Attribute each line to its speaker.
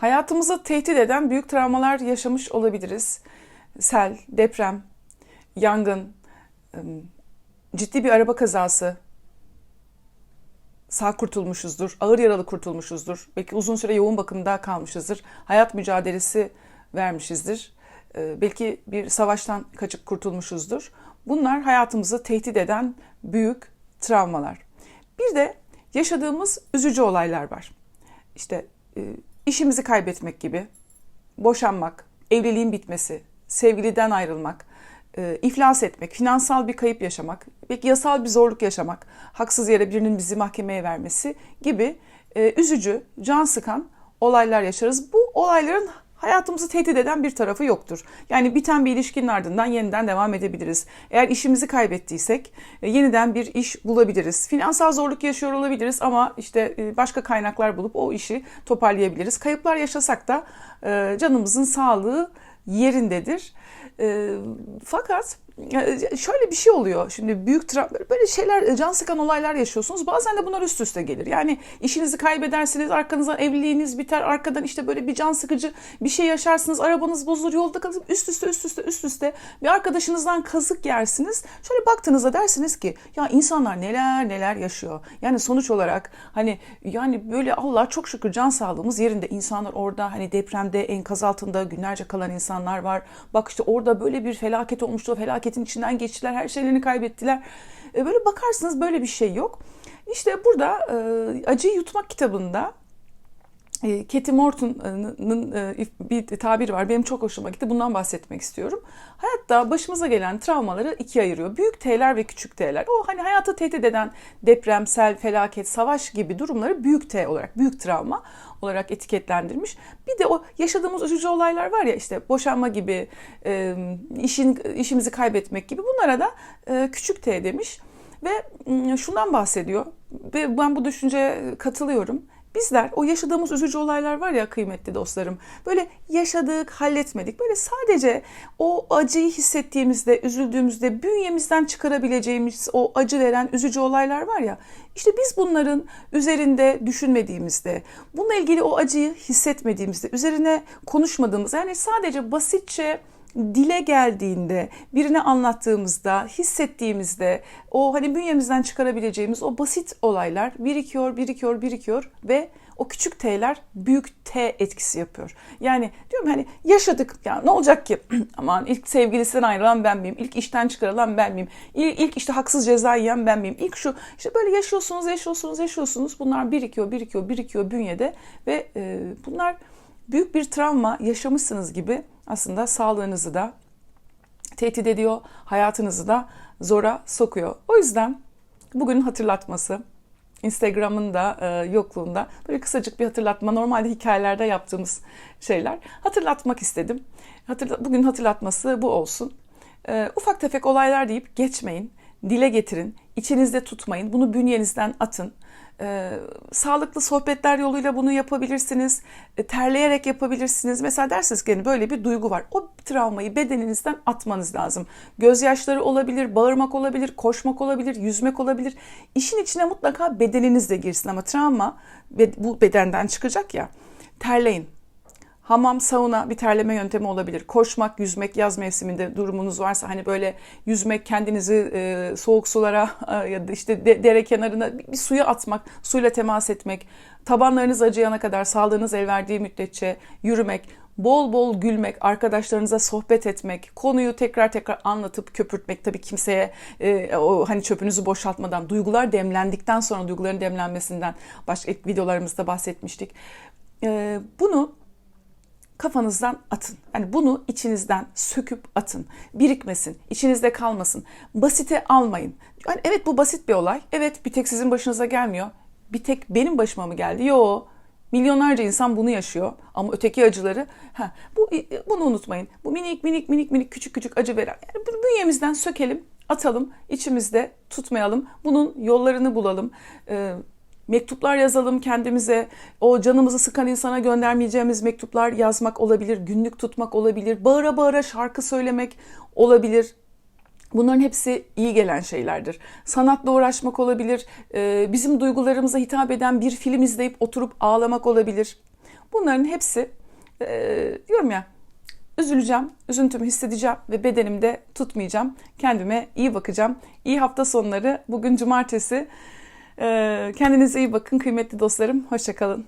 Speaker 1: Hayatımızı tehdit eden büyük travmalar yaşamış olabiliriz. Sel, deprem, yangın, ciddi bir araba kazası, sağ kurtulmuşuzdur, ağır yaralı kurtulmuşuzdur. Belki uzun süre yoğun bakımda kalmışızdır. Hayat mücadelesi vermişizdir. Belki bir savaştan kaçıp kurtulmuşuzdur. Bunlar hayatımızı tehdit eden büyük travmalar. Bir de yaşadığımız üzücü olaylar var. İşte işimizi kaybetmek gibi, boşanmak, evliliğin bitmesi, sevgiliden ayrılmak, e, iflas etmek, finansal bir kayıp yaşamak, belki yasal bir zorluk yaşamak, haksız yere birinin bizi mahkemeye vermesi gibi e, üzücü, can sıkan olaylar yaşarız. Bu olayların hayatımızı tehdit eden bir tarafı yoktur. Yani biten bir ilişkinin ardından yeniden devam edebiliriz. Eğer işimizi kaybettiysek e, yeniden bir iş bulabiliriz. Finansal zorluk yaşıyor olabiliriz ama işte e, başka kaynaklar bulup o işi toparlayabiliriz. Kayıplar yaşasak da e, canımızın sağlığı yerindedir. Fakat şöyle bir şey oluyor. Şimdi büyük tra- böyle şeyler e, can sıkan olaylar yaşıyorsunuz. Bazen de bunlar üst üste gelir. Yani işinizi kaybedersiniz, arkanızdan evliliğiniz biter, arkadan işte böyle bir can sıkıcı bir şey yaşarsınız, arabanız bozulur, yolda kalır, üst üste üst üste üst üste bir arkadaşınızdan kazık yersiniz. Şöyle baktığınızda dersiniz ki ya insanlar neler neler yaşıyor. Yani sonuç olarak hani yani böyle Allah çok şükür can sağlığımız yerinde. İnsanlar orada hani depremde enkaz altında günlerce kalan insanlar var. Bak işte orada böyle bir felaket olmuştu. O felaketin içinden geçtiler. Her şeylerini kaybettiler. E, Böyle bakarsınız böyle bir şey yok. İşte burada e, Acıyı Yutmak kitabında Katie Morton'un e, bir tabiri var. Benim çok hoşuma gitti. Bundan bahsetmek istiyorum. Hayatta başımıza gelen travmaları ikiye ayırıyor. Büyük T'ler ve küçük T'ler. O hani hayatı tehdit eden deprem, sel, felaket, savaş gibi durumları büyük T olarak, büyük travma olarak etiketlendirmiş. Bir de o yaşadığımız üzücü olaylar var ya işte boşanma gibi, e, işin işimizi kaybetmek gibi bunlara da e, küçük T demiş. Ve şundan bahsediyor ben bu düşünceye katılıyorum. Bizler o yaşadığımız üzücü olaylar var ya kıymetli dostlarım. Böyle yaşadık, halletmedik. Böyle sadece o acıyı hissettiğimizde, üzüldüğümüzde bünyemizden çıkarabileceğimiz o acı veren üzücü olaylar var ya. İşte biz bunların üzerinde düşünmediğimizde, bununla ilgili o acıyı hissetmediğimizde, üzerine konuşmadığımız yani sadece basitçe dile geldiğinde, birine anlattığımızda, hissettiğimizde o hani bünyemizden çıkarabileceğimiz o basit olaylar birikiyor, birikiyor, birikiyor ve o küçük T'ler büyük T etkisi yapıyor. Yani diyorum hani yaşadık ya ne olacak ki? Aman ilk sevgilisinden ayrılan ben miyim? İlk işten çıkarılan ben miyim? İlk, ilk işte haksız ceza yiyen ben miyim? İlk şu işte böyle yaşıyorsunuz, yaşıyorsunuz, yaşıyorsunuz. Bunlar birikiyor, birikiyor, birikiyor bünyede ve e, bunlar büyük bir travma yaşamışsınız gibi aslında sağlığınızı da tehdit ediyor, hayatınızı da zora sokuyor. O yüzden bugünün hatırlatması, Instagram'ın da e, yokluğunda böyle kısacık bir hatırlatma. Normalde hikayelerde yaptığımız şeyler. Hatırlatmak istedim. Hatırla, bugün hatırlatması bu olsun. E, ufak tefek olaylar deyip geçmeyin. Dile getirin. içinizde tutmayın. Bunu bünyenizden atın. Ee, sağlıklı sohbetler yoluyla bunu yapabilirsiniz. E, terleyerek yapabilirsiniz. Mesela dersiniz ki hani böyle bir duygu var. O travmayı bedeninizden atmanız lazım. Gözyaşları olabilir, bağırmak olabilir, koşmak olabilir, yüzmek olabilir. İşin içine mutlaka bedeniniz de girsin ama travma bu bedenden çıkacak ya. Terleyin. Hamam, sauna bir terleme yöntemi olabilir. Koşmak, yüzmek yaz mevsiminde durumunuz varsa hani böyle yüzmek, kendinizi e, soğuk sulara e, ya da işte de, dere kenarına bir, bir suya atmak, suyla temas etmek, tabanlarınız acıyana kadar sağlığınız el verdiği müddetçe yürümek, bol bol gülmek, arkadaşlarınıza sohbet etmek, konuyu tekrar tekrar anlatıp köpürtmek. Tabii kimseye e, o hani çöpünüzü boşaltmadan, duygular demlendikten sonra duyguların demlenmesinden başka videolarımızda bahsetmiştik. E, bunu kafanızdan atın. Yani bunu içinizden söküp atın. Birikmesin, içinizde kalmasın. Basite almayın. Yani evet bu basit bir olay. Evet bir tek sizin başınıza gelmiyor. Bir tek benim başıma mı geldi? Yo. Milyonlarca insan bunu yaşıyor ama öteki acıları ha bu bunu unutmayın. Bu minik minik minik minik küçük küçük acı veren. Yani bunu bünyemizden sökelim, atalım, içimizde tutmayalım. Bunun yollarını bulalım. Ee, mektuplar yazalım kendimize. O canımızı sıkan insana göndermeyeceğimiz mektuplar yazmak olabilir, günlük tutmak olabilir, bağıra bağıra şarkı söylemek olabilir. Bunların hepsi iyi gelen şeylerdir. Sanatla uğraşmak olabilir, bizim duygularımıza hitap eden bir film izleyip oturup ağlamak olabilir. Bunların hepsi e, diyorum ya üzüleceğim, üzüntümü hissedeceğim ve bedenimde tutmayacağım. Kendime iyi bakacağım. İyi hafta sonları. Bugün cumartesi. E, kendinize iyi bakın kıymetli dostlarım. Hoşçakalın.